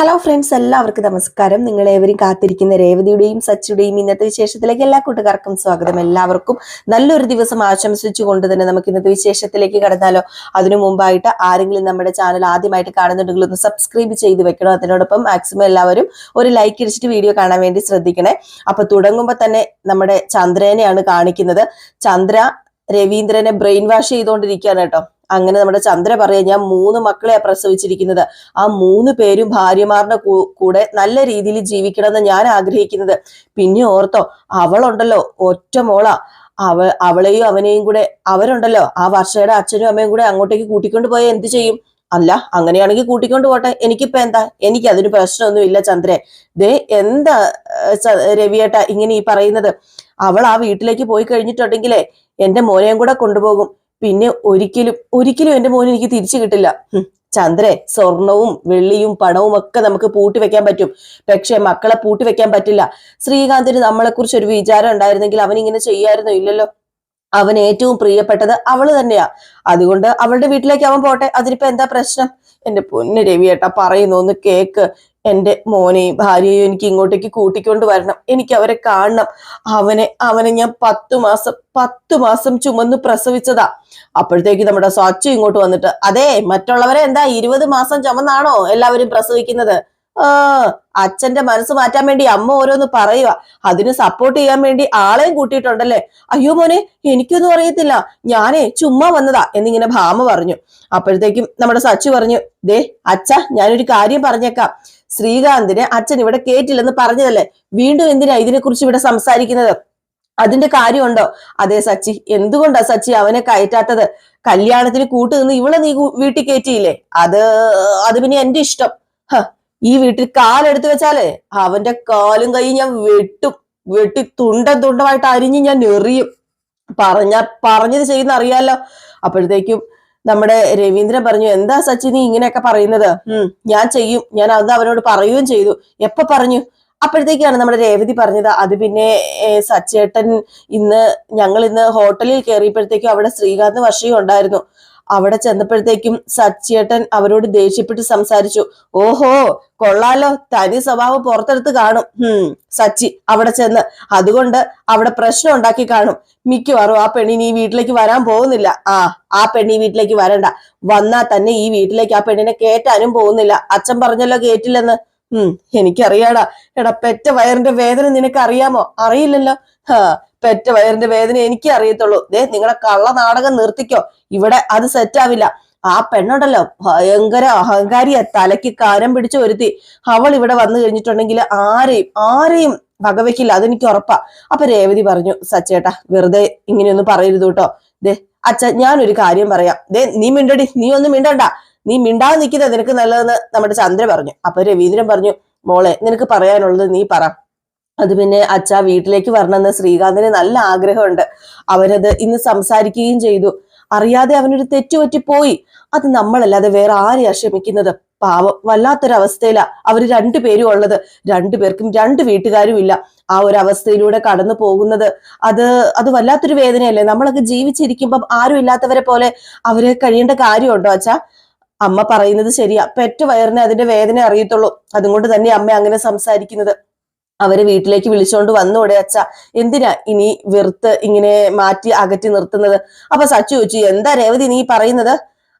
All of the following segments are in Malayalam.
ഹലോ ഫ്രണ്ട്സ് എല്ലാവർക്കും നമസ്കാരം. നിങ്ങൾ ഏവരും കാത്തിരിക്കുന്ന രേവതിയുടെയും സച്ചിയുടെയും ഇന്നത്തെ വിശേഷത്തിലേക്ക് എല്ലാ കൂട്ടുകാർക്കും സ്വാഗതം. എല്ലാവർക്കും നല്ലൊരു ദിവസം ആശംസിച്ചുകൊണ്ട് തന്നെ നമുക്ക് ഇന്നത്തെ വിശേഷത്തിലേക്ക് കടന്നാലോ. അതിനു മുമ്പായിട്ട് ആരെങ്കിലും നമ്മുടെ ചാനൽ ആദ്യമായിട്ട് കാണുന്നുണ്ടെങ്കിൽ ഒന്ന് സബ്സ്ക്രൈബ് ചെയ്ത് വെക്കണം. അതിനോടൊപ്പം മാക്സിമം എല്ലാവരും ഒരു ലൈക്ക് അടിച്ചിട്ട് വീഡിയോ കാണാൻ വേണ്ടി ശ്രദ്ധിക്കണേ. അപ്പൊ തുടങ്ങുമ്പോൾ തന്നെ നമ്മുടെ ചന്ദ്രനെയാണ് കാണിക്കുന്നത്. ചന്ദ്ര രവീന്ദ്രനെ ബ്രെയിൻ വാഷ് ചെയ്തുകൊണ്ടിരിക്കുകയാണ് കേട്ടോ. അങ്ങനെ നമ്മുടെ ചന്ദ്ര പറയാ ഞാൻ മൂന്ന് മക്കളെ പ്രസവിച്ചിരിക്കുന്നത്. ആ മൂന്ന് പേരും ഭാര്യമാരുടെ കൂടെ നല്ല രീതിയിൽ ജീവിക്കണമെന്ന് ഞാൻ ആഗ്രഹിക്കുന്നത്. പിന്നെ ഓർത്തോ അവളുണ്ടല്ലോ ഒറ്റ മോളാ. അവ അവളെയും അവനെയും കൂടെ അവരുണ്ടല്ലോ. ആ വർഷയുടെ അച്ഛനും അമ്മയും കൂടെ അങ്ങോട്ടേക്ക് കൂട്ടിക്കൊണ്ട് പോയാൽ എന്ത് ചെയ്യും? അല്ല അങ്ങനെയാണെങ്കിൽ കൂട്ടിക്കൊണ്ട് പോട്ടെ. എനിക്കിപ്പോ എന്താ? എനിക്ക് അതിന് പ്രശ്നമൊന്നുമില്ല ചന്ദ്രേ. ദേ എന്താ രവിയേട്ട ഇങ്ങനെ ഈ പറയുന്നത്? അവൾ ആ വീട്ടിലേക്ക് പോയി കഴിഞ്ഞിട്ടുണ്ടെങ്കിലേ എന്റെ മോനെയും കൂടെ കൊണ്ടുപോകും. പിന്നെ ഒരിക്കലും ഒരിക്കലും എന്റെ മോൻ എനിക്ക് തിരിച്ചു കിട്ടില്ല. ചന്ദ്രൻ ചന്ദ്രേ സ്വർണവും വെള്ളിയും പണവും ഒക്കെ നമുക്ക് പൂട്ടി വെക്കാൻ പറ്റും. പക്ഷെ മക്കളെ പൂട്ടി വെക്കാൻ പറ്റില്ല. ശ്രീകാന്തിന് നമ്മളെ കുറിച്ച് ഒരു വിചാരം ഉണ്ടായിരുന്നെങ്കിൽ അവൻ ഇങ്ങനെ ചെയ്യായിരുന്നു? ഇല്ലല്ലോ. അവൻ ഏറ്റവും പ്രിയപ്പെട്ടത് അവൾ തന്നെയാ. അതുകൊണ്ട് അവളുടെ വീട്ടിലേക്ക് അവൻ പോട്ടെ. അതിനിപ്പോ എന്താ പ്രശ്നം? എന്റെ പൊന്ന് രവിയേട്ട പറയുന്നു ഒന്ന് കേക്ക്. എന്റെ മോനെയും ഭാര്യയെയും എനിക്ക് ഇങ്ങോട്ടേക്ക് കൂട്ടിക്കൊണ്ട് വരണം. എനിക്ക് അവരെ കാണണം. അവനെ അവനെ ഞാൻ പത്തു മാസം പത്തു മാസം ചുമന്ന് പ്രസവിച്ചതാ. അപ്പോഴത്തേക്ക് നമ്മുടെ സച്ചു ഇങ്ങോട്ട് വന്നിട്ട് അതെ മറ്റുള്ളവരെ എന്താ ഇരുപത് മാസം ചുമന്നാണോ എല്ലാവരും പ്രസവിക്കുന്നത്? ആ അച്ഛന്റെ മനസ്സ് മാറ്റാൻ വേണ്ടി അമ്മ ഓരോന്ന് പറയുക അതിന് സപ്പോർട്ട് ചെയ്യാൻ വേണ്ടി ആളെയും കൂട്ടിയിട്ടുണ്ടല്ലേ? അയ്യോ മോനെ എനിക്കൊന്നും അറിയത്തില്ല. ഞാനേ ചുമ്മാ വന്നതാ എന്നിങ്ങനെ ഭാമ പറഞ്ഞു. അപ്പോഴത്തേക്കും നമ്മുടെ സച്ചു പറഞ്ഞു ദേ അച്ഛ ഞാനൊരു കാര്യം പറഞ്ഞേക്കാം. ശ്രീകാന്തിനെ അച്ഛൻ ഇവിടെ കേറ്റില്ലെന്ന് പറഞ്ഞതല്ലേ? വീണ്ടും എന്തിനാ ഇതിനെക്കുറിച്ച് ഇവിടെ സംസാരിക്കുന്നത്? അതിന്റെ കാര്യമുണ്ടോ? അതെ സച്ചി എന്തുകൊണ്ടാ സച്ചി അവനെ കയറ്റാത്തത്? കല്യാണത്തിന് കൂട്ടു നിന്ന് ഇവളെ നീ വീട്ടിൽ കയറ്റിയില്ലേ അത് അത് പിന്നെ എന്റെ ഇഷ്ടം. ഹ, ഈ വീട്ടിൽ കാലെടുത്ത് വെച്ചാലേ അവന്റെ കാലും കൈ ഞാൻ വെട്ടും. വെട്ടി തുണ്ടം തുണ്ടമായിട്ട് അരിഞ്ഞ് ഞാൻ എറിയും. പറഞ്ഞ പറഞ്ഞത് ചെയ്യുന്ന അറിയാലോ? അപ്പോഴത്തേക്കും നമ്മുടെ രവീന്ദ്രൻ പറഞ്ഞു എന്താ സച്ചി നീ ഇങ്ങനെയൊക്കെ പറയുന്നത്? ഉം. ഞാൻ ചെയ്യും. ഞാൻ അത് അവനോട് പറയുകയും ചെയ്തു. എപ്പൊ പറഞ്ഞു? അപ്പോഴത്തേക്കാണ് നമ്മുടെ രേവതി പറഞ്ഞത്. അത് പിന്നെ സച്ചേട്ടൻ ഇന്ന് ഞങ്ങൾ ഇന്ന് ഹോട്ടലിൽ കയറിയപ്പോഴത്തേക്കും അവിടെ ശ്രീകാന്ത് വർഷയും ഉണ്ടായിരുന്നു. അവിടെ ചെന്നപ്പോഴത്തേക്കും സച്ചേട്ടൻ അവരോട് ദേഷ്യപ്പെട്ട് സംസാരിച്ചു. ഓഹോ കൊള്ളാലോ. തനി സ്വഭാവം പുറത്തെടുത്ത് കാണും. ഹും സച്ചി അവിടെ ചെന്ന്. അതുകൊണ്ട് അവിടെ പ്രശ്നം ഉണ്ടാക്കി കാണും. മിക്കവാറും ആ പെണ്ണിന് ഈ വീട്ടിലേക്ക് വരാൻ പോകുന്നില്ല. ആ ആ പെണ്ണി വീട്ടിലേക്ക് വരണ്ട. വന്നാൽ തന്നെ ഈ വീട്ടിലേക്ക് ആ പെണ്ണിനെ കേറ്റാനും പോകുന്നില്ല. അച്ഛൻ പറഞ്ഞല്ലോ കേറ്റില്ലെന്ന്. ഉം എനിക്കറിയാടാ. എടാ പെറ്റ വയറിന്റെ വേദന നിനക്ക് അറിയാമോ അറിയില്ലല്ലോ. ഹാ പെറ്റ വയറിന്റെ വേദന എനിക്ക് അറിയത്തുള്ളൂ. ദേ നിങ്ങളെ കള്ള നാടകം നിർത്തിക്കോ. ഇവിടെ അത് സെറ്റാവില്ല ആ പെണ്ണുണ്ടല്ലോ ഭയങ്കര അഹങ്കാരിയ തലയ്ക്ക് കാരം പിടിച്ചു ഒരുത്തി അവൾ ഇവിടെ വന്നു കഴിഞ്ഞിട്ടുണ്ടെങ്കിൽ ആരെയും ആരെയും വകവെക്കില്ല. അതെനിക്ക് ഉറപ്പാ. അപ്പൊ രേവതി പറഞ്ഞു സച്ചേട്ടാ വെറുതെ ഇങ്ങനെയൊന്നും പറയരുത് കേട്ടോ. ദേ അച്ഛ ഞാനൊരു കാര്യം പറയാം. ദേ നീ മിണ്ടടി നീ ഒന്നും മിണ്ടണ്ട. നീ മിണ്ടാതെ നിൽക്കുന്നത് നിനക്ക് നല്ലതെന്ന് നമ്മുടെ ചന്ദ്ര പറഞ്ഞു. അപ്പൊ രവീന്ദ്രൻ പറഞ്ഞു മോളെ നിനക്ക് പറയാനുള്ളത് നീ പറ. അത് പിന്നെ അച്ഛ വീട്ടിലേക്ക് വരണമെന്ന് ശ്രീകാന്തിന് നല്ല ആഗ്രഹമുണ്ട്. അവരത് ഇന്ന് സംസാരിക്കുകയും ചെയ്തു. അറിയാതെ അവനൊരു തെറ്റുപറ്റി പോയി അത് നമ്മളല്ലാതെ വേറെ ആരെയാ ക്ഷമിക്കുന്നത്? പാവം വല്ലാത്തൊരവസ്ഥയിലാ അവർ രണ്ടുപേരും ഉള്ളത്. രണ്ടുപേർക്കും രണ്ട് വീട്ടുകാരും ഇല്ല. ആ ഒരു അവസ്ഥയിലൂടെ കടന്നു പോകുന്നത്. അത് അത് വല്ലാത്തൊരു വേദനയല്ലേ? നമ്മളൊക്കെ ജീവിച്ചിരിക്കുമ്പം ആരും ഇല്ലാത്തവരെ പോലെ അവർ കഴിയേണ്ട കാര്യമുണ്ടോ അച്ഛാ? അമ്മ പറയുന്നത് ശരിയാ. പെറ്റ വയറിനെ അതിന്റെ വേദന അറിയത്തുള്ളൂ. അതുകൊണ്ട് തന്നെ അമ്മ അങ്ങനെ സംസാരിക്കുന്നത്. അവരെ വീട്ടിലേക്ക് വിളിച്ചോണ്ട് വന്നോടെ അച്ഛ. എന്തിനാ ഇനി വെറുത്ത് ഇങ്ങനെ മാറ്റി അകറ്റി നിർത്തുന്നത്? അപ്പൊ സച്ചു ചോദിച്ചു എന്താ രേവതി നീ പറയുന്നത്?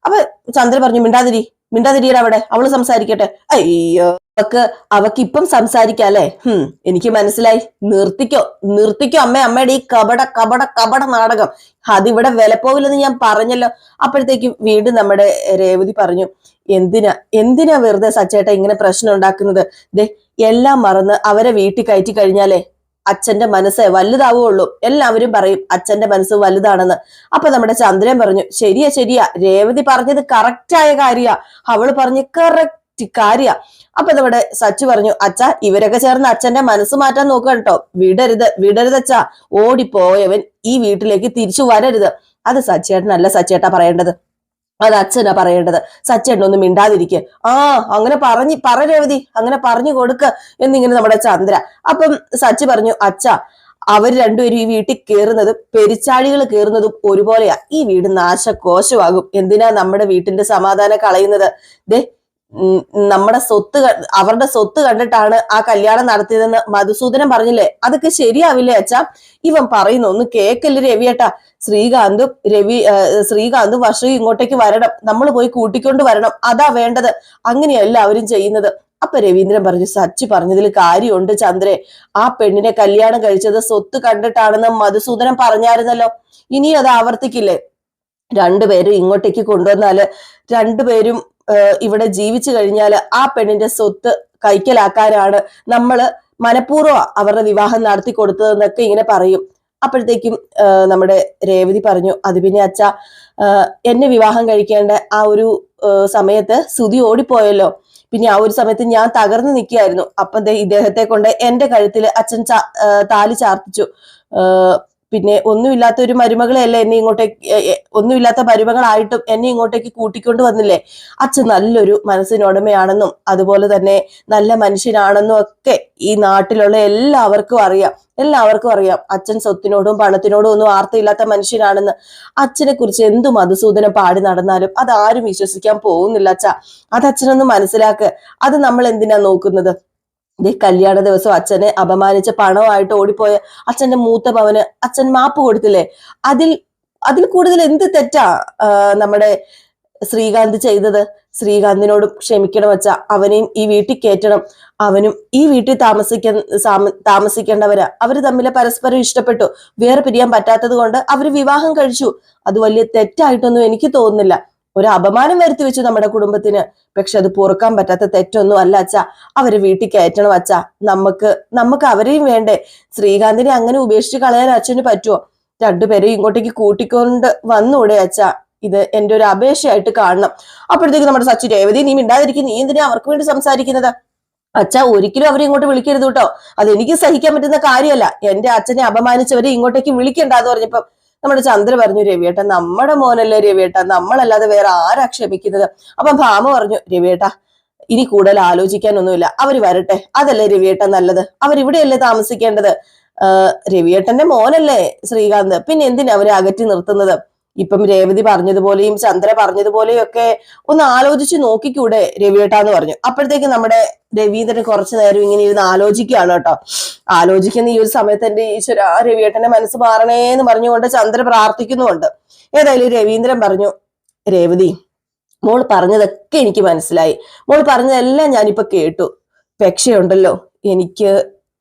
അപ്പൊ ചന്ദ്ര പറഞ്ഞു മിണ്ടാതിരി മിണ്ടാതിരിയുടെ അവിടെ അവൾ സംസാരിക്കട്ടെ. അയ്യോ അവക്ക് അവക്ക് ഇപ്പം സംസാരിക്കാല്ലേ ഹും എനിക്ക് മനസ്സിലായി. നിർത്തിക്കോ നിർത്തിക്കോ അമ്മ അമ്മയുടെ ഈ കപട കപട കപട നാടകം. അതിവിടെ വിലപ്പോവില്ലെന്ന് ഞാൻ പറഞ്ഞല്ലോ. അപ്പോഴത്തേക്കും വീണ്ടും നമ്മുടെ രേവതി പറഞ്ഞു എന്തിനാ എന്തിനാ വെറുതെ സച്ചേട്ട ഇങ്ങനെ പ്രശ്നം ഉണ്ടാക്കുന്നത്? ദേ എല്ലാം മറന്ന് അവരെ വീട്ടിൽ കയറ്റി കഴിഞ്ഞാലേ അച്ഛന്റെ മനസ്സ് വലുതാവുള്ളൂ എല്ലാവരും പറയും അച്ഛന്റെ മനസ്സ് വലുതാണെന്ന്. അപ്പൊ നമ്മുടെ ചന്ദ്രൻ പറഞ്ഞു ശരിയാ ശരിയാ. രേവതി പറഞ്ഞത് കറക്റ്റായ കാര്യ. അവൾ പറഞ്ഞ് കറക്റ്റ് കാര്യ. അപ്പൊ നമ്മുടെ സച്ചു പറഞ്ഞു അച്ഛ ഇവരൊക്കെ ചേർന്ന് അച്ഛന്റെ മനസ്സ് മാറ്റാൻ നോക്കുക കേട്ടോ. വിടരുത് വിടരുതച്ച ഓടിപ്പോയവൻ ഈ വീട്ടിലേക്ക് തിരിച്ചു വരരുത്. അത് സച്ചേട്ടനല്ല സച്ചേട്ടാ പറയേണ്ടത്. അത് അച്ഛനാ പറയേണ്ടത്. സച്ചേട്ടൻ ഒന്നും മിണ്ടാതിരിക്കുക ആ അങ്ങനെ പറഞ്ഞു പറ രേവതി അങ്ങനെ പറഞ്ഞു കൊടുക്ക എന്നിങ്ങനെ നമ്മുടെ ചന്ദ്ര. അപ്പം സച്ചി പറഞ്ഞു അച്ഛ അവർ രണ്ടുപേരും ഈ വീട്ടിൽ കയറുന്നതും പെരിച്ചാഴികൾ കയറുന്നതും ഒരുപോലെയാ. ഈ വീട് നാശകോശമാകും. എന്തിനാ നമ്മുടെ വീട്ടിന്റെ സമാധാനം കളയുന്നത്? ദേ നമ്മുടെ സ്വത്ത് അവരുടെ സ്വത്ത് കണ്ടിട്ടാണ് ആ കല്യാണം നടത്തിയതെന്ന് മധുസൂദനൻ പറഞ്ഞില്ലേ? അതൊക്കെ ശരിയാവില്ലേ അച്ഛാ? ഇവൻ പറയുന്നു ഒന്ന് കേക്കല്ലേ രവിയേട്ടാ ശ്രീകാന്തും രവി ശ്രീകാന്തും വർഷയും ഇങ്ങോട്ടേക്ക് വരണം. നമ്മൾ പോയി കൂട്ടിക്കൊണ്ട് വരണം. അതാ വേണ്ടത്. അങ്ങനെയല്ല അവരും ചെയ്യുന്നത്. അപ്പൊ രവീന്ദ്രൻ പറഞ്ഞു സച്ചി പറഞ്ഞതിൽ കാര്യമുണ്ട് ചന്ദ്രേ. ആ പെണ്ണിനെ കല്യാണം കഴിച്ചത് സ്വത്ത് കണ്ടിട്ടാണെന്ന് മധുസൂദനൻ പറഞ്ഞായിരുന്നല്ലോ. ഇനി അത് ആവർത്തിക്കില്ലേ? രണ്ടുപേരും ഇങ്ങോട്ടേക്ക് കൊണ്ടുവന്നാൽ രണ്ടുപേരും ഇവിടെ ജീവിച്ചു കഴിഞ്ഞാൽ ആ പെണ്ണിന്റെ സ്വത്ത് കൈക്കലാക്കാനാണ് നമ്മൾ മനഃപൂർവം അവരുടെ വിവാഹം നടത്തി കൊടുത്തതെന്നൊക്കെ ഇങ്ങനെ പറയും. അപ്പോഴത്തേക്കും നമ്മുടെ രേവതി പറഞ്ഞു അത് പിന്നെ അച്ഛ എന്നെ വിവാഹം കഴിക്കേണ്ട ആ ഒരു സമയത്ത് സുതി ഓടിപ്പോയല്ലോ. പിന്നെ ആ ഒരു സമയത്ത് ഞാൻ തകർന്നു നിൽക്കുകയായിരുന്നു. അപ്പം ഇദ്ദേഹത്തെ കൊണ്ട് എന്റെ കഴുത്തിൽ അച്ഛൻ താലി ചാർത്തിച്ചു. പിന്നെ ഒന്നുമില്ലാത്ത ഒരു മരുമകളെയല്ലേ എന്നെ ഇങ്ങോട്ടേക്ക് ഒന്നുമില്ലാത്ത മരുമകളായിട്ടും എന്നെ ഇങ്ങോട്ടേക്ക് കൂട്ടിക്കൊണ്ട് വന്നില്ലേ? അച്ഛൻ നല്ലൊരു മനസ്സിനുടമയാണെന്നും അതുപോലെ തന്നെ നല്ല മനുഷ്യനാണെന്നും ഒക്കെ ഈ നാട്ടിലുള്ള എല്ലാവർക്കും അറിയാം. എല്ലാവർക്കും അറിയാം. അച്ഛൻ സ്വത്തിനോടും പണത്തിനോടും ഒന്നും വാർത്തയില്ലാത്ത മനുഷ്യനാണെന്ന്. അച്ഛനെ കുറിച്ച് എന്തു മധുസൂദനം പാടി നടന്നാലും അത് ആരും വിശ്വസിക്കാൻ പോകുന്നില്ല അച്ഛ. അത് അച്ഛനൊന്ന് മനസ്സിലാക്ക്. അത് നമ്മൾ എന്തിനാ നോക്കുന്നത്? ദേ കല്യാണ ദിവസം അച്ഛനെ അപമാനിച്ച പണമായിട്ട് ഓടിപ്പോയ അച്ഛന്റെ മൂത്ത പവന് അച്ഛൻ മാപ്പ് കൊടുത്തില്ലേ? അതിൽ അതിൽ കൂടുതൽ എന്ത് തെറ്റാ നമ്മുടെ ശ്രീകാന്ത് ചെയ്തത്? ശ്രീകാന്തിനോട് ക്ഷമിക്കണം വച്ച അവനെയും ഈ വീട്ടിൽ കയറ്റണം. അവനും ഈ വീട്ടിൽ താമസിക്ക താമസിക്കേണ്ടവര്. അവർ തമ്മിൽ പരസ്പരം ഇഷ്ടപ്പെട്ടു. വേറെ പിരിയാൻ പറ്റാത്തത് കൊണ്ട് അവർ വിവാഹം കഴിച്ചു. അത് വലിയ തെറ്റായിട്ടൊന്നും എനിക്ക് തോന്നുന്നില്ല. ഒരു അപമാനം വരുത്തി വെച്ചു നമ്മുടെ കുടുംബത്തിന്. പക്ഷെ അത് പൊറുക്കാൻ പറ്റാത്ത തെറ്റൊന്നും അല്ല അച്ഛ. അവരെ വീട്ടിൽ കയറ്റണം അച്ഛ. നമുക്ക് നമുക്ക് അവരെയും വേണ്ടേ. ശ്രീകാന്തിനെ അങ്ങനെ ഉപേക്ഷിച്ച് കളയാൻ അച്ഛന് പറ്റുമോ രണ്ടുപേരെയും ഇങ്ങോട്ടേക്ക് കൂട്ടിക്കൊണ്ട് വന്നൂടെ അച്ഛ. ഇത് എന്റെ ഒരു അപേക്ഷയായിട്ട് കാണണം. അപ്പോഴത്തേക്ക് നമ്മുടെ സച്ചു രേവതി നീ മിണ്ടാതിരിക്കും. നീ എന്തിനാ അവർക്ക് വേണ്ടി സംസാരിക്കുന്നത്? അച്ഛ ഒരിക്കലും അവരെ ഇങ്ങോട്ട് വിളിക്കരുത് കേട്ടോ. അത് എനിക്ക് സഹിക്കാൻ പറ്റുന്ന കാര്യമല്ല. എന്റെ അച്ഛനെ അപമാനിച്ചവരെ ഇങ്ങോട്ടേക്ക് വിളിക്കണ്ട എന്ന് പറഞ്ഞപ്പോ നമ്മുടെ ചന്ദ്ര പറഞ്ഞു രവിയേട്ട നമ്മുടെ മോനല്ലേ രവിയേട്ട നമ്മളല്ലാതെ വേറെ ആരാ ക്ഷമിക്കുന്നത്? അപ്പൊ ഭാമ പറഞ്ഞു രവിയേട്ട ഇനി കൂടുതൽ ആലോചിക്കാനൊന്നുമില്ല. അവർ വരട്ടെ. അതല്ലേ രവിയേട്ട നല്ലത്? അവരിവിടെയല്ലേ താമസിക്കേണ്ടത്? രവിയേട്ടന്റെ മോനല്ലേ ശ്രീകാന്ത്? പിന്നെ എന്തിനാ അവരെ അകറ്റി നിർത്തുന്നത്? ഇപ്പം രേവതി പറഞ്ഞതുപോലെയും ചന്ദ്ര പറഞ്ഞതുപോലെയും ഒക്കെ ഒന്ന് ആലോചിച്ച് നോക്കിക്കൂടെ രവിയേട്ടാന്ന് പറഞ്ഞു. അപ്പോഴത്തേക്ക് നമ്മുടെ രവീന്ദ്രൻ കുറച്ചു നേരം ഇങ്ങനെ ഇരുന്ന് ആലോചിക്കുകയാണ് കേട്ടോ. ആലോചിക്കുന്ന ഈ ഒരു സമയത്ത് എന്റെ ഈശ്വര രവിയേട്ടന്റെ മനസ്സ് മാറണേ എന്ന് പറഞ്ഞുകൊണ്ട് ചന്ദ്ര പ്രാർത്ഥിക്കുന്നുണ്ട് ഏതായാലും രവീന്ദ്രൻ പറഞ്ഞു രേവതി മോൾ പറഞ്ഞതൊക്കെ എനിക്ക് മനസ്സിലായി. മോൾ പറഞ്ഞതെല്ലാം ഞാനിപ്പോ കേട്ടു. പക്ഷേ ഉണ്ടല്ലോ എനിക്ക്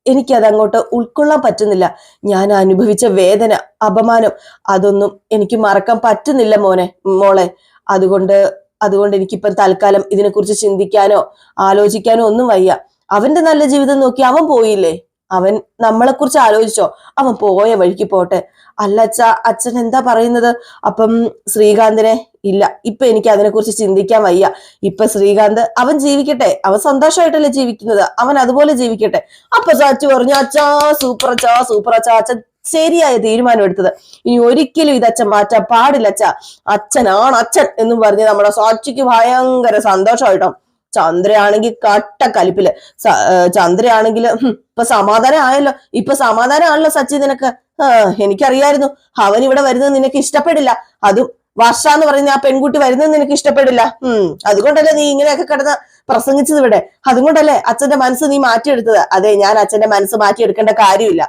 എനിക്കത് അങ്ങോട്ട് ഉൾക്കൊള്ളാൻ പറ്റുന്നില്ല. ഞാൻ അനുഭവിച്ച വേദന അപമാനം അതൊന്നും എനിക്ക് മറക്കാൻ പറ്റുന്നില്ല മോനെ മോളെ. അതുകൊണ്ട് അതുകൊണ്ട് എനിക്കിപ്പം തൽക്കാലം ഇതിനെക്കുറിച്ച് ചിന്തിക്കാനോ ആലോചിക്കാനോ ഒന്നും വയ്യ. അവന്റെ നല്ല ജീവിതം നോക്കി അവൻ പോയില്ലേ? അവൻ നമ്മളെ കുറിച്ച് ആലോചിച്ചോ? അവൻ പോയ വഴിക്ക് പോട്ടെ. അല്ല അച്ഛ അച്ഛൻ എന്താ പറയുന്നത്? അപ്പം ശ്രീകാന്തിനെ ഇല്ല ഇപ്പൊ എനിക്ക് അതിനെക്കുറിച്ച് ചിന്തിക്കാൻ വയ്യ. ഇപ്പൊ ശ്രീകാന്ത് അവൻ ജീവിക്കട്ടെ. അവൻ സന്തോഷമായിട്ടല്ലേ ജീവിക്കുന്നത്? അവൻ അതുപോലെ ജീവിക്കട്ടെ. അപ്പൊ ചാച്ചു പറഞ്ഞു അച്ഛാ സൂപ്പർ അച്ഛാ സൂപ്പർ അച്ഛാ. അച്ഛൻ ശരിയായ തീരുമാനം എടുത്തത്. ഇനി ഒരിക്കലും ഇത് അച്ഛൻ മാറ്റാൻ പാടില്ല അച്ഛ. അച്ഛനാണ് അച്ഛൻ എന്നും പറഞ്ഞ് നമ്മുടെ സാക്ഷിക്ക് ഭയങ്കര സന്തോഷമായിട്ടോ. ചന്ദ്രയാണെങ്കിൽ കട്ട കലിപ്പിൽ. ചന്ദ്രയാണെങ്കിൽ ഇപ്പൊ സമാധാനം ആയല്ലോ. ഇപ്പൊ സമാധാനം ആണല്ലോ സച്ചി നിനക്ക്. എനിക്കറിയായിരുന്നു. അവൻ ഇവിടെ വരുന്നത് നിനക്ക് ഇഷ്ടപ്പെടില്ല. അതും വർഷ എന്ന് പറയുന്ന ആ പെൺകുട്ടി വരുന്നത് നിനക്ക് ഇഷ്ടപ്പെടില്ല. ഉം അതുകൊണ്ടല്ലേ നീ ഇങ്ങനെയൊക്കെ കിടന്ന് പ്രസംഗിച്ചത് ഇവിടെ. അതുകൊണ്ടല്ലേ അച്ഛന്റെ മനസ്സ് നീ മാറ്റിയെടുത്തത്. അതെ ഞാൻ അച്ഛന്റെ മനസ്സ് മാറ്റിയെടുക്കേണ്ട കാര്യമില്ല.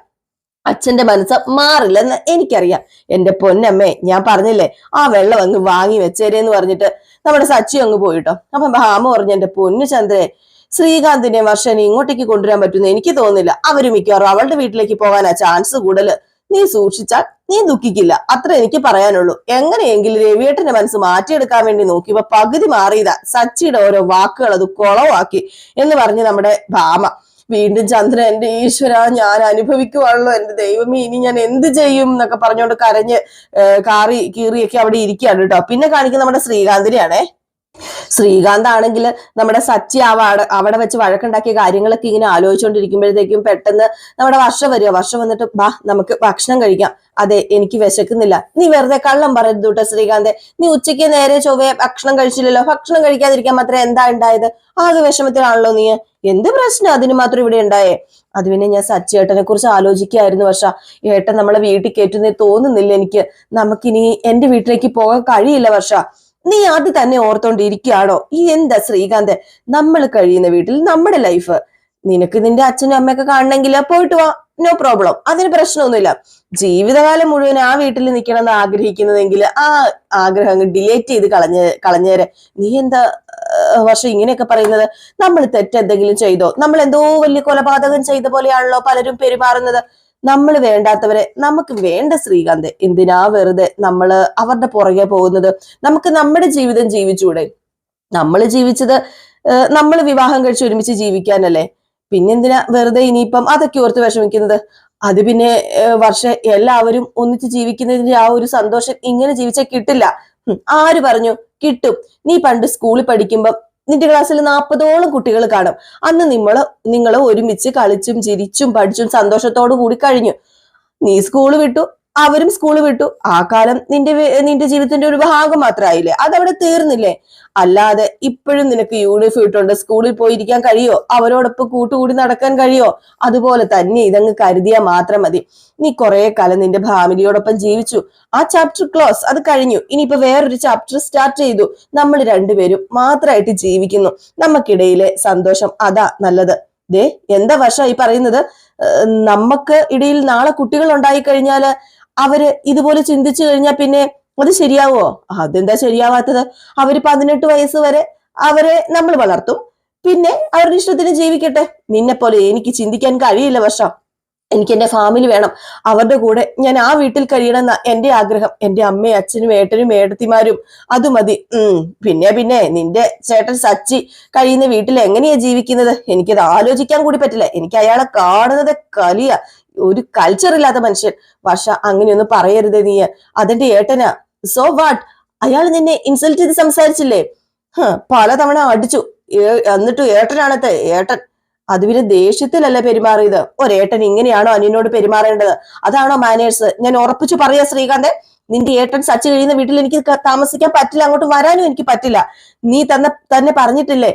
അച്ഛന്റെ മനസ്സ് മാറില്ലെന്ന് എനിക്കറിയാം. എന്റെ പൊന്നമ്മേ ഞാൻ പറഞ്ഞില്ലേ ആ വെള്ളം അങ്ങ് വാങ്ങി വെച്ചേരേന്ന് പറഞ്ഞിട്ട് നമ്മുടെ സച്ചി അങ്ങ് പോയിട്ടോ. അപ്പൊ ഭാമ പറഞ്ഞു എന്റെ പൊന്നു ചന്ദ്രേ ശ്രീകാന്തിനെ വർഷനെ ഇങ്ങോട്ടേക്ക് കൊണ്ടുവരാൻ പറ്റുന്ന എനിക്ക് തോന്നുന്നില്ല. അവർ മിക്കവാറും അവളുടെ വീട്ടിലേക്ക് പോകാനാ ചാൻസ് കൂടുതൽ നീ സൂക്ഷിച്ചാൽ നീ ദുഃഖിക്കില്ല. അത്ര എനിക്ക് പറയാനുള്ളൂ. എങ്ങനെയെങ്കിലും രവിയേട്ടന്റെ മനസ്സ് മാറ്റിയെടുക്കാൻ വേണ്ടി നോക്കിയപ്പോ പകുതി മാറിയതാ സച്ചിയുടെ ഓരോ വാക്കുകൾ അത് കുളവാക്കി എന്ന് പറഞ്ഞ് നമ്മുടെ ഭാമ. വീണ്ടും ചന്ദ്രൻ എന്റെ ഈശ്വര ഞാൻ അനുഭവിക്കുവാണല്ലോ എന്റെ ദൈവമേ ഇനി ഞാൻ എന്ത് ചെയ്യും? എന്നൊക്കെ പറഞ്ഞുകൊണ്ട് കരഞ്ഞ് കാറി കീറിയൊക്കെ അവിടെ ഇരിക്കുകയാണ് കേട്ടോ. പിന്നെ കാണിക്കുന്ന നമ്മുടെ ശ്രീകാന്തിനെയാണേ. ശ്രീകാന്ത് ആണെങ്കിൽ നമ്മുടെ സച്ചി അവിടെ അവിടെ വെച്ച് വഴക്കുണ്ടാക്കിയ കാര്യങ്ങളൊക്കെ ഇങ്ങനെ ആലോചിച്ചുകൊണ്ടിരിക്കുമ്പോഴത്തേക്കും പെട്ടെന്ന് നമ്മുടെ വർഷം വരിക. വർഷം വന്നിട്ട് ബാ നമുക്ക് ഭക്ഷണം കഴിക്കാം. അതെ എനിക്ക് വിശക്കുന്നില്ല. നീ വെറുതെ കള്ളം പറയരുത് കേട്ടോ ശ്രീകാന്തെ. നീ ഉച്ചയ്ക്ക് നേരെ ചൊവ്വയെ ഭക്ഷണം കഴിച്ചില്ലല്ലോ. ഭക്ഷണം കഴിക്കാതിരിക്കാൻ മാത്രം എന്താ ഉണ്ടായത്? ആകെ വിഷമത്തിലാണല്ലോ നീ. എന്ത് പ്രശ്നം അതിന് മാത്രം ഇവിടെ ഉണ്ടായേ? അത് പിന്നെ ഞാൻ സച്ചേട്ടനെ കുറിച്ച് ആലോചിക്കായിരുന്നു വർഷ. ഏട്ടൻ നമ്മളെ വീട്ടിൽ കയറ്റുന്നേ തോന്നുന്നില്ല എനിക്ക്. നമുക്കിനി എന്റെ വീട്ടിലേക്ക് പോകാൻ കഴിയില്ല വർഷ. നീ അത് തന്നെ ഓർത്തോണ്ടിരിക്കുകയാണോ ഈ എന്താ ശ്രീകാന്ത്? നമ്മൾ കഴിയുന്ന വീട്ടിൽ നമ്മുടെ ലൈഫ് നിനക്ക് നിന്റെ അച്ഛനും അമ്മയൊക്കെ കാണണമെങ്കിൽ പോയിട്ട് വാ. നോ പ്രോബ്ലം അതിന് പ്രശ്നമൊന്നുമില്ല. ജീവിതകാലം മുഴുവൻ ആ വീട്ടിൽ നിൽക്കണം എന്ന് ആഗ്രഹിക്കുന്നതെങ്കിൽ ആ ആഗ്രഹം ഡിലേറ്റ് ചെയ്ത് കളഞ്ഞ കളഞ്ഞേരെ. നീ എന്താ പക്ഷെ ഇങ്ങനെയൊക്കെ പറയുന്നത്? നമ്മൾ തെറ്റെന്തെങ്കിലും ചെയ്തോ? നമ്മൾ എന്തോ വലിയ കൊലപാതകം ചെയ്ത പോലെയാണല്ലോ പലരും പെരുമാറുന്നത്. നമ്മൾ വേണ്ടാത്തവരെ നമുക്ക് വേണ്ട ശ്രീകാന്ത് എന്തിനാ വെറുതെ നമ്മൾ അവരുടെ പുറകെ പോകുന്നത്? നമുക്ക് നമ്മുടെ ജീവിതം ജീവിച്ചൂടെ? നമ്മൾ ജീവിച്ചത് നമ്മൾ വിവാഹം കഴിച്ച് ഒരുമിച്ച് ജീവിക്കാനല്ലേ? പിന്നെന്തിനാ വെറുതെ ഇനിയിപ്പം അതൊക്കെ ഓർത്ത് വിഷമിക്കുന്നത്? അത് പിന്നെ വർഷം എല്ലാവരും ഒന്നിച്ച് ജീവിക്കുന്നതിന്റെ ആ ഒരു സന്തോഷം ഇങ്ങനെ ജീവിച്ചാൽ കിട്ടില്ല. ആര് പറഞ്ഞു? കിട്ടും. നീ പണ്ട് സ്കൂളിൽ പഠിക്കുമ്പം നിന്റെ ക്ലാസ്സിൽ നാൽപ്പതോളം കുട്ടികൾ കാണും. അന്ന് നിങ്ങൾ നിങ്ങൾ ഒരുമിച്ച് കളിച്ചും ചിരിച്ചും പഠിച്ചും സന്തോഷത്തോടു കൂടി കഴിഞ്ഞു. നീ സ്കൂൾ വിട്ടു. അവരും സ്കൂൾ വിട്ടു. ആ കാലം നിന്റെ നിന്റെ ജീവിതത്തിന്റെ ഒരു ഭാഗം മാത്രമായില്ലേ? അതവിടെ തീർന്നില്ലേ? അല്ലാതെ ഇപ്പോഴും നിനക്ക് യൂണിഫോം ഇട്ടുണ്ട് സ്കൂളിൽ പോയിരിക്കാൻ കഴിയോ? അവരോടൊപ്പം കൂട്ടുകൂടി നടക്കാൻ കഴിയോ? അതുപോലെ തന്നെ ഇതങ്ങ് കരുതിയാൽ മാത്രം മതി. നീ കുറെ കാലം നിന്റെ ഫാമിലിയോടൊപ്പം ജീവിച്ചു. ആ ചാപ്റ്റർ ക്ലോസ് അത് കഴിഞ്ഞു. ഇനിയിപ്പോ വേറൊരു ചാപ്റ്റർ സ്റ്റാർട്ട് ചെയ്തു. നമ്മൾ രണ്ടുപേരും മാത്രമായിട്ട് ജീവിക്കുന്നു. നമുക്കിടയിലെ സന്തോഷം അതാ നല്ലത്. ദേ എന്താ വർഷം ഈ പറയുന്നത്? നമുക്ക് ഇടയിൽ നാളെ കുട്ടികൾ ഉണ്ടായി കഴിഞ്ഞാൽ അവർ ഇതുപോലെ ചിന്തിച്ചു കഴിഞ്ഞാൽ പിന്നെ അത് ശരിയാവോ? അതെന്താ ശരിയാവാത്തത്? അവർ പതിനെട്ട് വയസ്സ് വരെ അവരെ നമ്മൾ വളർത്തും. പിന്നെ അവരുടെ ഇഷ്ടത്തിന് ജീവിക്കട്ടെ. നിന്നെ പോലെ എനിക്ക് ചിന്തിക്കാൻ കഴിയില്ല വർഷം. എനിക്ക് എന്റെ ഫാമിലി വേണം. അവരുടെ കൂടെ ഞാൻ ആ വീട്ടിൽ കഴിയണമെന്ന എന്റെ ആഗ്രഹം. എന്റെ അമ്മയും അച്ഛനും ഏട്ടനും ഏട്ടത്തിമാരും. അത് മതി. ഉം. പിന്നെ പിന്നെ നിന്റെ ചേട്ടൻ സച്ചി കഴിയുന്ന വീട്ടിൽ എങ്ങനെയാ ജീവിക്കുന്നത്? എനിക്കത് ആലോചിക്കാൻ കൂടി പറ്റില്ല. എനിക്ക് അയാളെ കാണുന്നത് കലിയ. ഒരു കൾച്ചർ ഇല്ലാത്ത മനുഷ്യൻ. വർഷ അങ്ങനെയൊന്നും പറയരുത് നീ. അതെന്റെ ഏട്ടനാ. സോ വാട്ട് അയാൾ നിന്നെ ഇൻസൾട്ട് ചെയ്ത് സംസാരിച്ചില്ലേ? പലതവണ അടിച്ചു. എന്നിട്ടു ഏട്ടനാണത്തെ ഏട്ടൻ. അത് പിന്നെ ദേഷ്യത്തിലല്ല പെരുമാറിയത്. ഒരേട്ടൻ ഇങ്ങനെയാണോ അനിയനോട് പെരുമാറേണ്ടത്? അതാണോ മാനേഴ്സ് ഞാൻ ഉറപ്പിച്ചു പറയാ ശ്രീകാന്ത്. നിന്റെ ഏട്ടൻ സച്ച് കഴിയുന്ന വീട്ടിൽ എനിക്ക് താമസിക്കാൻ പറ്റില്ല അങ്ങോട്ട് വരാനും എനിക്ക് പറ്റില്ല. നീ തന്നെ തന്നെ പറഞ്ഞിട്ടില്ലേ?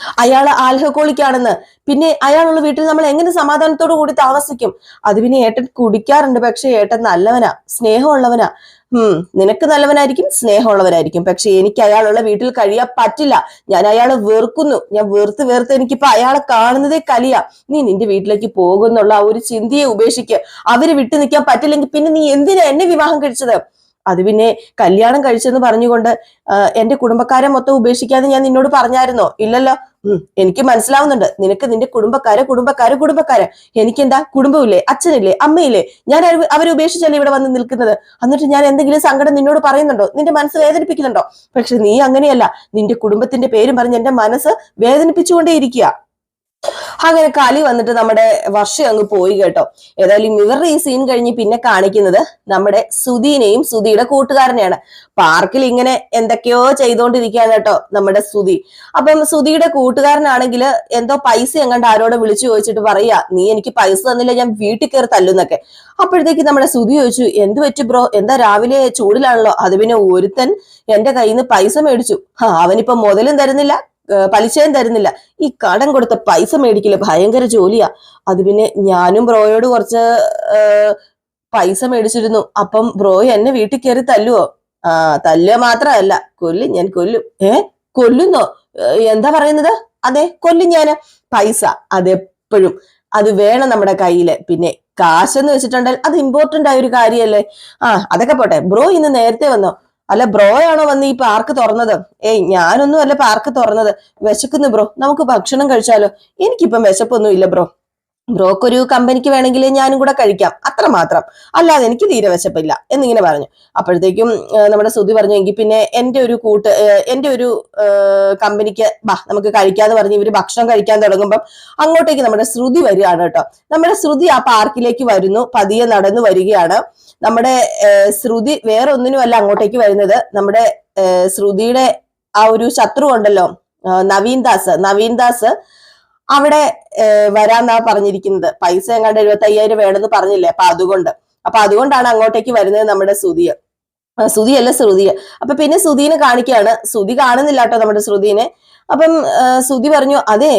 ഏ അയാൾ ആൽഹക്കോളിക്കാണെന്ന് പിന്നെ അയാളുള്ള വീട്ടിൽ നമ്മൾ എങ്ങനെ സമാധാനത്തോടു കൂടി താമസിക്കും? അത് പിന്നെ ഏട്ടൻ കുടിക്കാറുണ്ട്. പക്ഷെ ഏട്ടൻ നല്ലവനാ. സ്നേഹമുള്ളവനാ. ഉം നിനക്ക് നല്ലവനായിരിക്കും സ്നേഹമുള്ളവനായിരിക്കും. പക്ഷെ എനിക്ക് അയാളുള്ള വീട്ടിൽ കഴിയാൻ പറ്റില്ല. ഞാൻ അയാളെ വെറുക്കുന്നു. ഞാൻ വെറുത്ത് വെറുത്ത് എനിക്കിപ്പോ അയാളെ കാണുന്നതേ കലിയാ. നീ നിന്റെ വീട്ടിലേക്ക് പോകുന്നുള്ള ആ ഒരു ചിന്തയെ ഉപേക്ഷിക്കുക അവർ വിട്ടു നിൽക്കാൻ പറ്റില്ലെങ്കിൽ പിന്നെ നീ എന്തിനാ എന്നെ വിവാഹം കഴിച്ചത്? അത് പിന്നെ കല്യാണം കഴിച്ചെന്ന് പറഞ്ഞുകൊണ്ട് എന്റെ കുടുംബക്കാരെ മൊത്തം ഉപേക്ഷിക്കാതെ ഞാൻ നിന്നോട് പറഞ്ഞായിരുന്നോ? ഇല്ലല്ലോ. എനിക്ക് മനസ്സിലാവുന്നുണ്ട്. നിനക്ക് നിന്റെ കുടുംബക്കാര് കുടുംബക്കാര് കുടുംബക്കാര്. എനിക്കെന്താ? കുടുംബമില്ലേ അച്ഛനില്ലേ? അമ്മയില്ലേ? ഞാൻ അവർ ഉപേക്ഷിച്ചല്ലേ ഇവിടെ വന്ന് നിൽക്കുന്നത്? എന്നിട്ട് ഞാൻ എന്തെങ്കിലും സങ്കടം നിന്നോട് പറയുന്നുണ്ടോ? നിന്റെ മനസ്സ് വേദനിപ്പിക്കുന്നുണ്ടോ? പക്ഷെ നീ അങ്ങനെയല്ല. നിന്റെ കുടുംബത്തിന്റെ പേരും പറഞ്ഞ് എന്റെ മനസ്സ് വേദനിപ്പിച്ചുകൊണ്ടേ ഇരിക്കുക അങ്ങനെ കലി വന്നിട്ട് നമ്മുടെ വർഷം അങ്ങ് പോയി കേട്ടോ. ഏതായാലും ഇവരുടെ ഈ സീൻ കഴിഞ്ഞ് പിന്നെ കാണിക്കുന്നത് നമ്മുടെ സുധീനെയും സുധിയുടെ കൂട്ടുകാരനെയാണ്. പാർക്കിൽ ഇങ്ങനെ എന്തൊക്കെയോ ചെയ്തുകൊണ്ടിരിക്കുകയാണ് കേട്ടോ നമ്മുടെ സുധി. അപ്പം സുധിയുടെ കൂട്ടുകാരനാണെങ്കിൽ എന്തോ പൈസ എങ്ങാണ്ട് ആരോടെ വിളിച്ചു ചോദിച്ചിട്ട് പറയാ നീ എനിക്ക് പൈസ തന്നില്ല ഞാൻ വീട്ടിൽ കയറി തല്ലുന്നൊക്കെ അപ്പോഴത്തേക്ക് നമ്മുടെ സുധി ചോദിച്ചു എന്ത് പറ്റി ബ്രോ? എന്താ രാവിലെ ചൂടിലാണല്ലോ? അത് പിന്നെ ഒരുത്തൻ എന്റെ കയ്യിൽ നിന്ന് പൈസ മേടിച്ചു. ആ അവനിപ്പോ മുതലും തരുന്നില്ല പലിശയും തരുന്നില്ല. ഈ കടം കൊടുത്ത പൈസ മേടിക്കില്ല ഭയങ്കര ജോലിയാ. അത് പിന്നെ ഞാനും ബ്രോയോട് കുറച്ച് പൈസ മേടിച്ചിരുന്നു. അപ്പം ബ്രോ എന്നെ വീട്ടിൽ കയറി തല്ലുവോ? ആ തല്ലുക മാത്രമല്ല. കൊല്ലും ഞാൻ കൊല്ലും. ഏ കൊല്ലുന്നോ? എന്താ പറയുന്നത്? അതെ കൊല്ലും ഞാൻ. പൈസ അതെപ്പോഴും. അത് വേണം നമ്മുടെ കയ്യിൽ. പിന്നെ കാശെന്ന് വെച്ചിട്ടുണ്ടെങ്കിൽ അത് ഇമ്പോർട്ടന്റ് ആയ ഒരു കാര്യമല്ലേ ആ അതൊക്കെ പോട്ടെ. ബ്രോ ഇന്ന് നേരത്തെ വന്നോ? അല്ല ബ്രോ ആണോ വന്ന് ഈ പാർക്ക് തുറന്നത്? ഏയ് ഞാനൊന്നും അല്ല പാർക്ക് തുറന്നത്. വിശക്കുന്നു ബ്രോ നമുക്ക് ഭക്ഷണം കഴിച്ചാലോ? എനിക്കിപ്പം വിശപ്പൊന്നും ഇല്ല ബ്രോ ബ്രോക്കൊരു കമ്പനിക്ക് വേണമെങ്കിൽ ഞാനും കൂടെ കഴിക്കാം. അത്ര മാത്രം. അല്ലാതെ എനിക്ക് തീരെ വിശപ്പില്ല. എന്നിങ്ങനെ പറഞ്ഞു. അപ്പോഴത്തേക്കും നമ്മുടെ ശ്രുതി പറഞ്ഞു എങ്കിൽ പിന്നെ എന്റെ ഒരു കൂട്ട് എന്റെ ഒരു കമ്പനിക്ക് ബാ നമുക്ക് കഴിക്കാന്ന് പറഞ്ഞ് ഇവർ ഭക്ഷണം കഴിക്കാൻ തുടങ്ങുമ്പം അങ്ങോട്ടേക്ക് നമ്മുടെ ശ്രുതി വരികയാണ് കേട്ടോ. നമ്മുടെ ശ്രുതി ആ പാർക്കിലേക്ക് വരുന്നു. പതിയെ നടന്നു വരികയാണ്. നമ്മുടെ ശ്രുതി വേറെ ഒന്നിനുമല്ല അങ്ങോട്ടേക്ക് വരുന്നത്. നമ്മുടെ ശ്രുതിയുടെ ആ ഒരു ശത്രു ഉണ്ടല്ലോ നവീൻദാസ്. നവീൻ ദാസ് നവീൻ ദാസ് അവിടെ വരാന്നാ പറഞ്ഞിരിക്കുന്നത്. പൈസ എങ്ങാണ്ട് എഴുപത്തി അയ്യായിരം വേണമെന്ന് പറഞ്ഞില്ലേ? അപ്പൊ അതുകൊണ്ട്. അപ്പൊ അതുകൊണ്ടാണ് അങ്ങോട്ടേക്ക് വരുന്നത് നമ്മുടെ സുതിയ സുതിയല്ല ശ്രുതിയ അപ്പൊ പിന്നെ സുധീനെ കാണിക്കുകയാണ് സുധി കാണുന്നില്ല കേട്ടോ നമ്മുടെ ശ്രുതിനെ. അപ്പം സുധി പറഞ്ഞു അതെ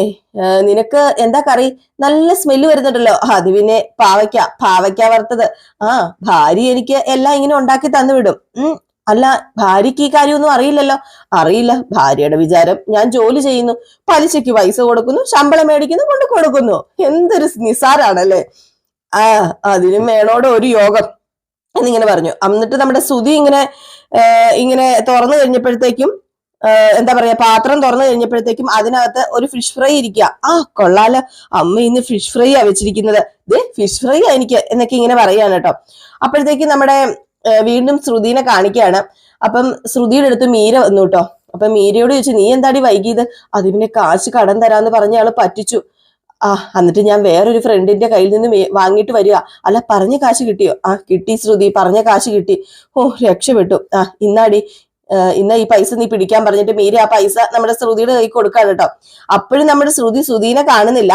നിനക്ക് എന്താ കറി? നല്ല സ്മെല്ല് വരുന്നുണ്ടല്ലോ. അത് പിന്നെ പാവയ്ക്ക. പാവയ്ക്ക വറുത്തത്. ആ ഭാര്യ എനിക്ക് എല്ലാം ഇങ്ങനെ ഉണ്ടാക്കി തന്നു വിടും ഉം അല്ല ഭാര്യയ്ക്ക് ഈ കാര്യമൊന്നും അറിയില്ലല്ലോ. അറിയില്ല ഭാര്യയുടെ വിചാരം ഞാൻ ജോലി ചെയ്യുന്നു. പലിശയ്ക്ക് പൈസ കൊടുക്കുന്നു ശമ്പളം മേടിക്കുന്നു കൊണ്ട് കൊടുക്കുന്നു. എന്തൊരു നിസാരാണല്ലേ? ആ അതിനും മേണോടെ ഒരു യോഗം എന്നിങ്ങനെ പറഞ്ഞു. എന്നിട്ട് നമ്മുടെ ശ്രുതി ഇങ്ങനെ ഇങ്ങനെ തുറന്നു കഴിഞ്ഞപ്പോഴത്തേക്കും എന്താ പറയാ പാത്രം തുറന്നു കഴിഞ്ഞപ്പോഴത്തേക്കും അതിനകത്ത് ഒരു ഫിഷ് ഫ്രൈ ഇരിക്കുക ആ കൊള്ളാലോ. അമ്മ ഇന്ന് ഫിഷ് ഫ്രൈ ആ വെച്ചിരിക്കുന്നത്. ദേ ഫിഷ് ഫ്രൈ ആ എനിക്ക് എന്നൊക്കെ ഇങ്ങനെ പറയാണ് കേട്ടോ. അപ്പോഴത്തേക്കും നമ്മുടെ വീണ്ടും ശ്രുതിനെ കാണിക്കുകയാണ്. അപ്പം ശ്രുതിയുടെ അടുത്ത് മീര വന്നു കേട്ടോ അപ്പൊ മീരയോട് ചോദിച്ചു നീ എന്താടി വൈകിയത്? അത് പിന്നെ കാശ് കടം തരാന്ന് പറഞ്ഞ ആൾ പറ്റിച്ചു. ആ എന്നിട്ട് ഞാൻ വേറൊരു ഫ്രണ്ടിന്റെ കയ്യിൽ നിന്ന് വാങ്ങിയിട്ട് വരിക. അല്ല പറഞ്ഞ കാശ് കിട്ടിയോ? ആ കിട്ടി ശ്രുതി പറഞ്ഞ കാശ് കിട്ടി. ഓ രക്ഷപ്പെട്ടു. ആ ഇന്നാടി ഇന്ന ഈ പൈസ നീ പിടിക്കാൻ പറഞ്ഞിട്ട് മീര ആ പൈസ നമ്മുടെ ശ്രുതിയുടെ കൈ കൊടുക്കാണ് കേട്ടോ അപ്പോഴും നമ്മുടെ ശ്രുതി ശ്രുതിനെ കാണുന്നില്ല.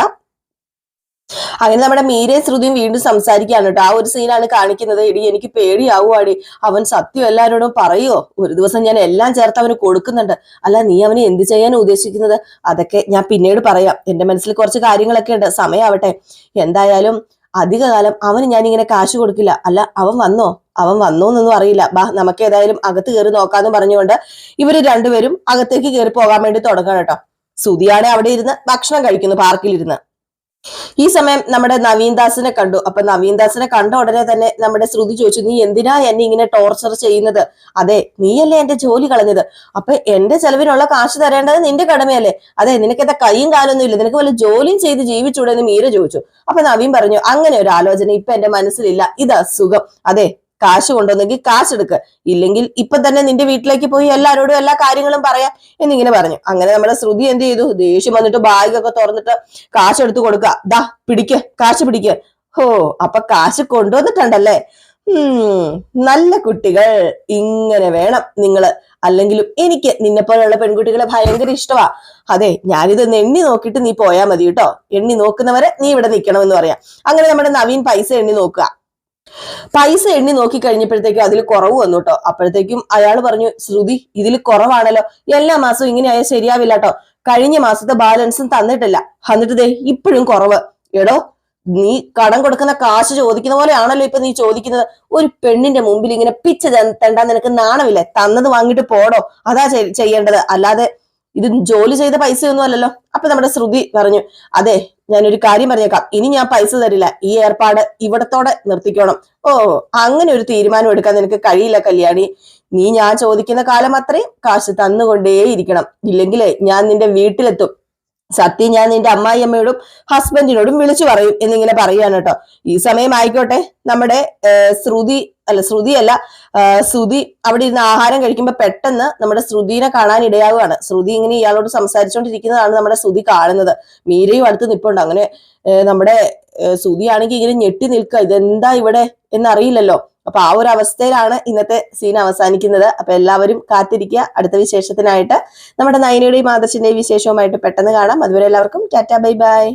അങ്ങനെ നമ്മുടെ മീരയും ശ്രുതിയും വീണ്ടും സംസാരിക്കുകയാണ് കേട്ടോ. ആ ഒരു സീനാണ് കാണിക്കുന്നത്. എടി എനിക്ക് പേടിയാവുവാടി. അവൻ സത്യം എല്ലാവരോടും പറയോ? ഒരു ദിവസം ഞാൻ എല്ലാം ചേർത്ത് അവന് കൊടുക്കുന്നുണ്ട്. അല്ല നീ അവനെ എന്ത് ചെയ്യാൻ ഉദ്ദേശിക്കുന്നത്? അതൊക്കെ ഞാൻ പിന്നീട് പറയാം. എന്റെ മനസ്സിൽ കുറച്ച് കാര്യങ്ങളൊക്കെ ഉണ്ട്. സമയാവട്ടെ. എന്തായാലും അധികകാലം അവന് ഞാൻ ഇങ്ങനെ കാശ് കൊടുക്കില്ല. അല്ല അവൻ വന്നോ? അവൻ വന്നോ എന്നൊന്നും അറിയില്ല. ബാ നമുക്ക് ഏതായാലും അകത്ത് കയറി നോക്കാന്ന് പറഞ്ഞുകൊണ്ട് ഇവർ രണ്ടുപേരും അകത്തേക്ക് കയറി പോകാൻ വേണ്ടി തുടങ്ങണം കേട്ടോ. സുതിയാണെ അവിടെ ഇരുന്ന് ഭക്ഷണം കഴിക്കുന്നു പാർക്കിലിരുന്ന്. ഈ സമയം നമ്മുടെ നവീൻദാസിനെ കണ്ടു. അപ്പൊ നവീൻദാസിനെ കണ്ട ഉടനെ തന്നെ നമ്മുടെ ശ്രുതി ചോദിച്ചു നീ എന്തിനാ എന്നെ ഇങ്ങനെ ടോർച്ചർ ചെയ്യുന്നത്? അതെ നീയല്ലേ എന്റെ ജോലി കളഞ്ഞത്? അപ്പൊ എന്റെ ചെലവിനുള്ള കാശ് തരേണ്ടത് നിന്റെ കടമയല്ലേ? അതെ നിനക്ക് എന്താ കൈയും കാലൊന്നും ഇല്ല. നിനക്ക് വല്ല ജോലിയും ചെയ്ത് ജീവിച്ചൂടെ എന്ന് മീര ചോദിച്ചു. അപ്പൊ നവീൻ പറഞ്ഞു അങ്ങനെ ഒരു ആലോചന ഇപ്പൊ എന്റെ മനസ്സിലില്ല. ഇത് അസുഖം അതെ കാശ് കൊണ്ടുവന്നെങ്കിൽ കാശ് എടുക്ക്. ഇല്ലെങ്കിൽ ഇപ്പൊ തന്നെ നിന്റെ വീട്ടിലേക്ക് പോയി എല്ലാവരോടും എല്ലാ കാര്യങ്ങളും പറയാം എന്നിങ്ങനെ പറഞ്ഞു. അങ്ങനെ നമ്മുടെ ശ്രുതി എന്ത് ചെയ്തു? ദേഷ്യം വന്നിട്ട് ബാഗൊക്കെ തുറന്നിട്ട് കാശ് എടുത്തു കൊടുക്ക ദാ പിടിക്ക കാശ് പിടിക്ക. ഹോ അപ്പൊ കാശ് കൊണ്ടുവന്നിട്ടുണ്ടല്ലേ? ഉം നല്ല കുട്ടികൾ. ഇങ്ങനെ വേണം നിങ്ങൾ. അല്ലെങ്കിലും എനിക്ക് നിന്നെ പോലെയുള്ള പെൺകുട്ടികളെ ഭയങ്കര ഇഷ്ടമാ അതെ ഞാനിത് എണ്ണി നോക്കിയിട്ട് നീ പോയാ മതി കേട്ടോ. എണ്ണി നോക്കുന്നവരെ നീ ഇവിടെ നിൽക്കണം എന്ന് പറയാം. അങ്ങനെ നമ്മുടെ നവീൻ പൈസ എണ്ണി നോക്കുക. പൈസ എണ്ണി നോക്കി കഴിഞ്ഞപ്പോഴത്തേക്കും അതിൽ കുറവ് വന്നു കേട്ടോ അപ്പോഴത്തേക്കും അയാൾ പറഞ്ഞു ശ്രുതി ഇതിൽ കുറവാണല്ലോ. എല്ലാ മാസവും ഇങ്ങനെ ആയാൽ ശരിയാവില്ല കേട്ടോ കഴിഞ്ഞ മാസത്തെ ബാലൻസും തന്നിട്ടില്ല. എന്നിട്ട് ദേ ഇപ്പോഴും കുറവ്. എടോ നീ കടം കൊടുക്കുന്ന കാശ് ചോദിക്കുന്ന പോലെയാണല്ലോ ഇപ്പൊ നീ ചോദിക്കുന്നത്. ഒരു പെണ്ണിന്റെ മുമ്പിൽ ഇങ്ങനെ പിച്ച തെണ്ടാൻ നിനക്ക് നാണമില്ലേ? തന്നത് വാങ്ങിട്ട് പോടോ. അതാ ചെയ്യേണ്ടത്. അല്ലാതെ ഇത് ജോലി ചെയ്ത പൈസയൊന്നും അല്ലല്ലോ. അപ്പൊ നമ്മുടെ ശ്രുതി പറഞ്ഞു അതെ ഞാനൊരു കാര്യം പറഞ്ഞേക്കാം. ഇനി ഞാൻ പൈസ തരില്ല. ഈ ഏർപ്പാട് ഇവിടത്തോടെ നിർത്തിക്കണം. ഓ അങ്ങനെ ഒരു തീരുമാനം എടുക്കാൻ നിനക്ക് കഴിയില്ല കല്യാണി. നീ ഞാൻ ചോദിക്കുന്ന കാലം അത്രയും കാശ് തന്നുകൊണ്ടേയിരിക്കണം. ഇല്ലെങ്കിൽ ഞാൻ നിന്റെ വീട്ടിലെത്തും. സത്യം ഞാൻ നിന്റെ അമ്മായിയമ്മയോടും ഹസ്ബൻഡിനോടും വിളിച്ചു പറയും എന്നിങ്ങനെ പറയാണ് കേട്ടോ. ഈ സമയം ആയിക്കോട്ടെ. നമ്മുടെ ശ്രുതി അല്ല ശ്രുതി അല്ല ശ്രുതി അവിടെ ഇരുന്ന് ആഹാരം കഴിക്കുമ്പോൾ പെട്ടെന്ന് നമ്മുടെ ശ്രുതിനെ കാണാൻ ഇടയാവുകയാണ്. ശ്രുതി ഇങ്ങനെ ഇയാളോട് സംസാരിച്ചുകൊണ്ടിരിക്കുന്നതാണ് നമ്മുടെ ശ്രുതി കാണുന്നത്. മീരയും അടുത്ത് നിൽപ്പുണ്ട് അങ്ങനെ നമ്മുടെ ശ്രുതിയാണെങ്കിൽ ഇങ്ങനെ ഞെട്ടി നിൽക്കുക. ഇതെന്താ ഇവിടെ എന്നറിയില്ലല്ലോ. അപ്പൊ ആ ഒരു അവസ്ഥയിലാണ് ഇന്നത്തെ സീൻ അവസാനിക്കുന്നത്. അപ്പൊ എല്ലാവരും കാത്തിരിക്കുക. അടുത്ത വിശേഷത്തിനായിട്ട് നമ്മുടെ നയനയുടെയും ആദർശിന്റെയും വിശേഷവുമായിട്ട് പെട്ടെന്ന് കാണാം. അതുവരെ എല്ലാവർക്കും ടാറ്റ ബൈ ബൈ.